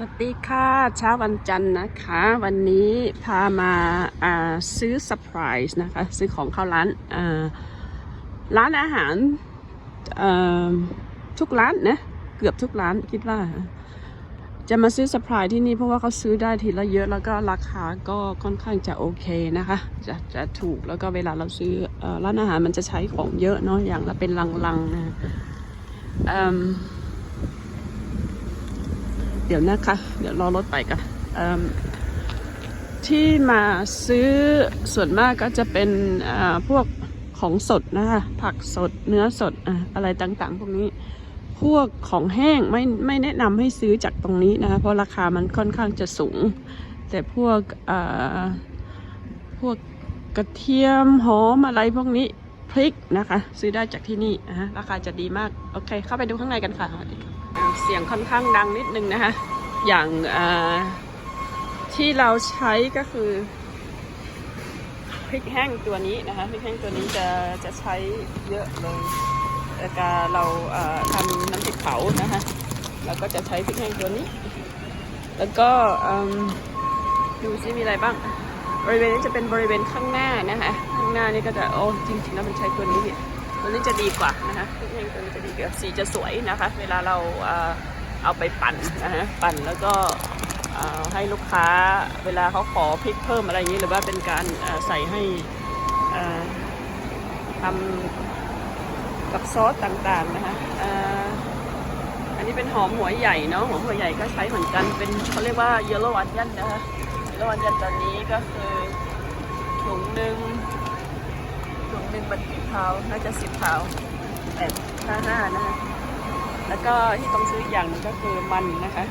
สวัสดีค่ะ เช้าวันจันทร์นะคะ วันนี้พามาาซื้อเซอร์ไพรส์นะคะ ซื้อของเข้าร้านร้านอาหารทุกร้านนะ เกือบทุกร้านคิดว่า จะมาซื้อเซอร์ไพรส์ที่นี่เพราะว่าเขาซื้อได้ทีละเยอะแล้วก็ราคาก็ค่อนข้างจะโอเคนะคะ จะจะถูกแล้วก็เวลาเราซื้ออร้านอาหารมันจะใช้ของเยอะเนาะอย่างละเป็นลังๆนะ เดี๋ยวนะคะ เดี๋ยวรอรถไปกันที่มาซื้อส่วนมากก็จะเป็นพวกของสดนะคะผักสดเนื้อสดอะอะไรต่างๆ พวกนี้ พวกของแห้งไม่ไม่แนะนำให้ซื้อจากตรงนี้นะคะเพราะราคามันค่อนข้างจะสูง แต่พวกพวกกระเทียมหอมอะไรพวกนี้พริกนะคะ ซื้อได้จากที่นี่นะราคาจะดีมาก โอเค เข้าไปดูข้างในกันค่ะสวัสดีค่ะ เสียงค่อนข้างดังนิดนึงนะคะ อย่างที่เราใช้ก็คือพริกแห้งตัวนี้นะคะพริกแห้งตัวนี้จะจะใช้เยอะเลยเวลาเราทำน้ำพริกเผานะคะเราก็จะใช้พริกแห้งตัวนี้ แล้วก็อืมดูซิมีอะไรบ้าง บริเวณนี้จะเป็นบริเวณข้างหน้านะคะ ข้างหน้านี่ก็จะโอ้จริงๆแล้วมันใช้ตัวนี้ ตัวนี้จะดีกว่านะคะพริกแห้งตัวนี้จะดีกว่าสีจะสวยนะคะ เวลาเราเอาไปปั่นนะฮะปั่นแล้วก็ให้ลูกค้าเวลาเขาขอพริกเพิ่มอะไรอย่างนี้หรือว่าเป็นการใส่ให้ทำกับซอสต่างๆนะคะอันนี้เป็นหอมหัวใหญ่เนาะหอมหัวใหญ่ก็ใช้เหมือนกันเป็นเขาเรียกว่า yellow onion นะคะแล้ววันจันตอนนี้ก็คือถุงหนึ่ง หนึ่งมันกี่พาวน่าจะสิบพาวแปดห้าห้านะคะแล้วก็ที่ต้องซื้ออย่างหนึงก็คือมันนะคะ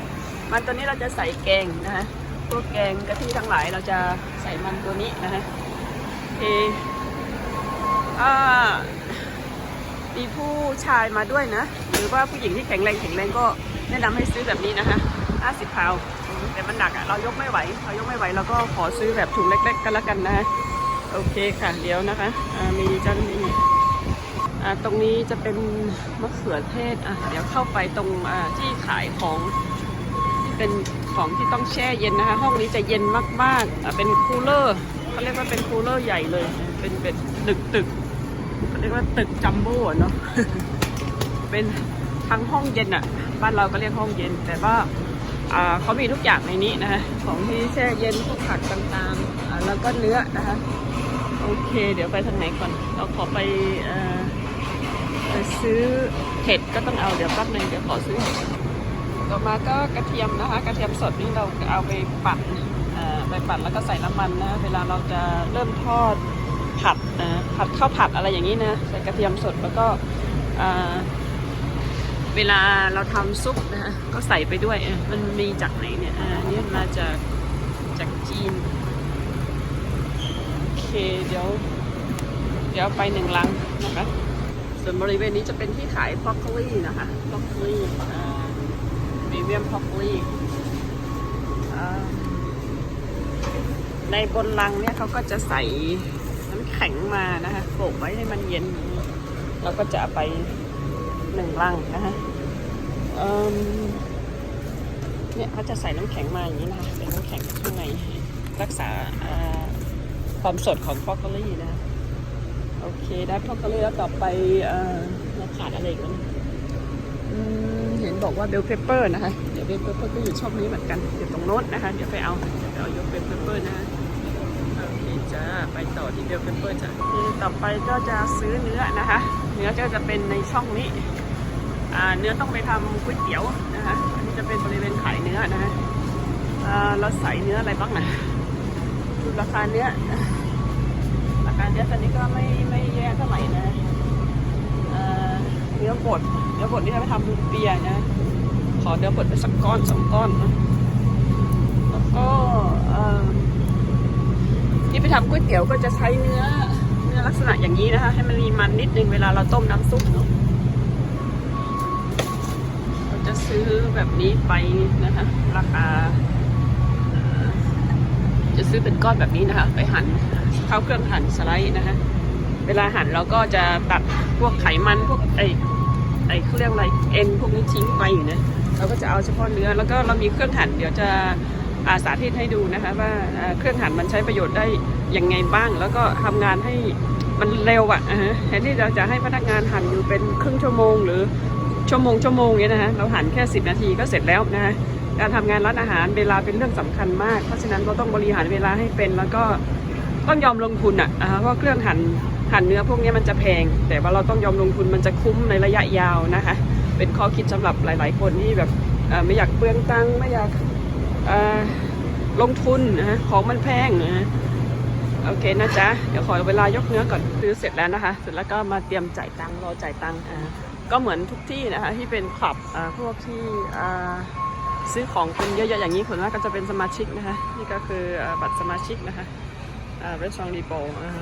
มันตัวนี้เราจะใส่แกงนะคะพวกแกงกะทิทั้งหลายเราจะใส่มันตัวนี้นะคะเออ่ามีผู้ชายมาด้วยนะ หรือว่าผู้หญิงที่แข็งแรงแข็งแรงก็แนะนำให้ซื้อแบบนี้นะคะ50พาวแต่มันหนักอะเรายกไม่ไหว เรายกไม่ไหวเราก็ขอซื้อแบบถุงเล็ก ๆ กันละกันนะ โอเคค่ะเดี๋ยวนะคะมีเจ้าหน้าที่ตรงนี้จะเป็นมะเขือเทศอะเดี๋ยวเข้าไปตรงที่ขายของที่เป็นของที่ต้องแช่เย็นนะคะ ห้องนี้จะเย็นมากๆอะเป็นคูลเลอร์เขาเรียกว่าเป็นคูลเลอร์ใหญ่เลย เป็นเป็นตึกตึกเขาเรียกว่าตึกจัมโบ้เนาะเป็นทั้งห้องเย็นอะบ้านเราก็เรียกห้องเย็น แต่ว่าเขามีทุกอย่างในนี้นะคะของที่แช่เย็นพวกผักต่างๆแล้วก็เนื้อนะคะ โอเค เดี๋ยวไปทางไหนก่อน เราขอไปอไปซื้อเห็ดก็ต้องเอาเดี๋ยวแป๊บนึงเดี๋ยวขอซื้อเห็ดต่อมาก็กระเทียมนะคะ กระเทียมสดนี่เราเอาไปปั่นไปปั่นแล้วก็ใส่น้ำมันนะ เวลาเราจะเริ่มทอดผัดนะผัดข้าวผัดอะไรอย่างนี้นะใส่กระเทียมสดแล้วก็เวลาเราทำซุปนะก็ใส่ไปด้วยมันมีจากไหนเนี่ยอ่านี่มาจากจากจีน เคเดี๋ยว เดี๋ยวไปหนึ่งลังนะคะ ส่วนบริเวณนี้จะเป็นที่ขายพ็อกโคลี่นะคะพ็อกโคลี่มีเวียมพ็อกโคลี่ในบนลังเนี่ยเขาก็จะใส่น้ำแข็งมานะคะโปะไว้ให้มันเย็นเราก็จะไปหนึ่งลังนะคะเนี่ยเขาจะใส่น้ำแข็งมาอย่างนี้นะคะเป็นน้ำแข็งข้างในรักษาา ความสดของพอกโคลี่นะ โอเคได้พอกโคลี่แล้วต่อไปเอ่อเราขาดอะไรอีกันเห็นบอกว่าเบลเปเปอร์นะคะ เดี๋ยวเบลเปเปอร์ก็อยู่ช่องนี้เหมือนกันอยู่ตรงโน้นนะคะ เดี๋ยวไปเอาเดี๋ยวไปเอายกเบลเปเปอร์นะคะโอเคจ้าไปต่อที่เบลเปเปอร์จ้ะที่ต่อไปก็จะซื้อเนื้อนะคะ เนื้อก็จะเป็นในช่องนี้อ่าเนื้อต้องไปทำก๋วยเตี๋ยวนะคะ อันนี้จะเป็นบริเวณขายเนื้อนะคะอ่าเราใส่เนื้ออะไรบ้างนะ ดูราคาเนื้อราคาเนื้อตอนนี้ก็ไม่ไม่แย่เท่าไหร่นะเนื้อบดเนื้อบดนี่จะไปทำเปียนะ ขอเนื้อบดไปสักก้อนสองก้อนนะแล้วก็ที่ไปทำก๋วยเตี๋ยวก็จะใช้เนื้อเนื้อลักษณะอย่างนี้นะคะ ให้มันมีมันนิดนึงเวลาเราต้มน้ำซุปเนาะเราจะซื้อแบบนี้ไปนะคะราคา ซื้อเป็นก้อนแบบนี้นะคะ ไปหั่นเข้าเครื่องหั่นสไลด์นะคะ เวลาหั่นเราก็จะตัดพวกไขมันพวกไอไอเขาเรียกอะไรเอ็นพวกนี้ทิ้งไปอยู่นะเราก็จะเอาเฉพาะเนื้อแล้วก็เรามีเครื่องหั่นเดี๋ยวจะอาสาธิตให้ดูนะคะว่าเครื่องหั่นมันใช้ประโยชน์ได้ยังไงบ้าง แล้วก็ทำงานให้มันเร็วอะ่ะแทนที่เราจะให้พนักงานหั่นอยู่เป็นครึ่งชั่วโมง หรือชั่วโมงชั่วโมงเนี้ยนะคะเราหั่นแค่ 10 นาทีก็เสร็จแล้วนะคะ การทำงานร้านอาหารเวลาเป็นเรื่องสำคัญมาก เพราะฉะนั้นเราต้องบริหารเวลาให้เป็น แล้วก็ต้องยอมลงทุนอะเพราะเครื่องหั่นหั่นเนื้อพวกนี้มันจะแพง แต่ว่าเราต้องยอมลงทุนมันจะคุ้มในระยะยาวนะคะ เป็นข้อคิดสำหรับหลาย ๆ คนที่แบบไม่อยากเปลืองตังค์ไม่อยากลงทุนนะของมันแพงนะฮะโอเคนะจ๊ะ เดี๋ยวขอเวลายกเนื้อก่อนซื้อเสร็จแล้วนะคะ เสร็จแล้วก็มาเตรียมจ่ายตังค์รอจ่ายตังค์อ่าก็เหมือนทุกที่นะคะที่เป็นคลับอ่าพวกที่อ่า ซื้อของเป็นเยอะๆอย่างนี้คนมาก็จะเป็นสมาชิกนะคะนี่ก็คือบัตรสมาชิกนะคะอ่า restaurant depot อ่า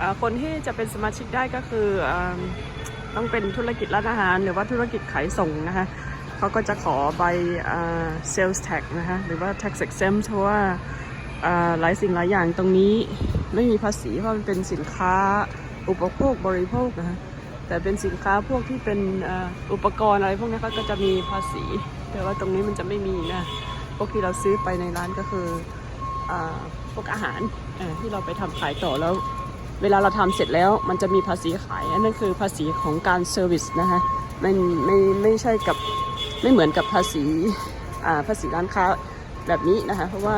อ่าคนที่จะเป็นสมาชิกได้ก็คืออต้องเป็นธุรกิจร้านอาหาร หรือว่าธุรกิจขายส่งนะคะเขาก็จะขอใบ sales tax นะคะหรือว่า tax exempt เพราะว่าหลายสิ่งหลายอย่างตรงนี้ไม่มีภาษีเพราะมันเป็นสินค้าอุปโภคบริโภคนะคะแต่เป็นสินค้าพวกที่เป็นอุปกรณ์อะไรพวกนี้เขาก็จะมีภาษี แต่ว่าตรงนี้มันจะไม่มีนะพวกที่เราซื้อไปในร้านก็คืออพวกอาหารที่เราไปทำขายต่อแล้ว เวลาเราทำเสร็จแล้วมันจะมีภาษีขายอันนั้นคือภาษีของการเซอร์วิสนะคะไม่ไม่ไม่ใช่กับไม่เหมือนกับภาษีภาษีร้านค้าแบบนี้นะคะเพราะว่า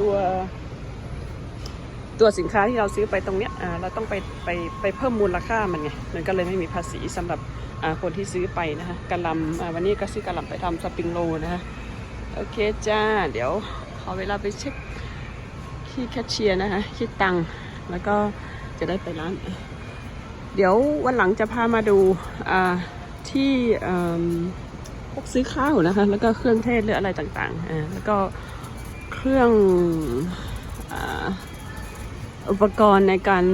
ตัว ตัวสินค้าที่เราซื้อไปตรงเนี้ยเราต้องไปไปไปเพิ่มมูลค่ามันไงมันก็เลยไม่มีภาษีสำหรับคนที่ซื้อไปนะคะกระลำวันนี้ก็ซื้อกระลำไปทำสปริงโรลนะคะโอเคจ้า เดี๋ยวขอเวลาไปเช็คที่แคชเชียร์นะคะคิดตังค์แล้วก็จะได้ไปร้าน เดี๋ยววันหลังจะพามาดูที่พวกซื้อข้าวนะคะ แล้วก็เครื่องเทศหรืออะไรต่างๆแล้วก็เครื่อง อุปกรณ์ในการ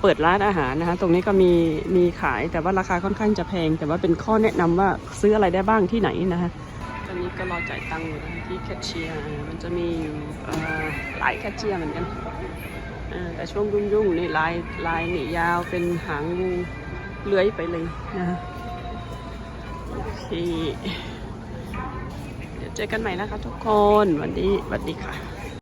เปิดร้านอาหารนะคะ ตรงนี้ก็มีมีขายแต่ว่าราคาค่อนข้างจะแพง แต่ว่าเป็นข้อแนะนำว่าซื้ออะไรได้บ้างที่ไหนนะคะตอนนี้ก็รอจ่ายตังค์อยู่ที่แคชเชียร์มันจะมีอยู่หลายแคชเชียร์เหมือนกันแต่ช่วงยุ่งๆนี่ลายลายนี่ยาวเป็นหางงูเลื้อยไปเลยนะโอเคเดี๋ยวเจอกันใหม่นะคะทุกคนวันนี้สวัสดีค่ะ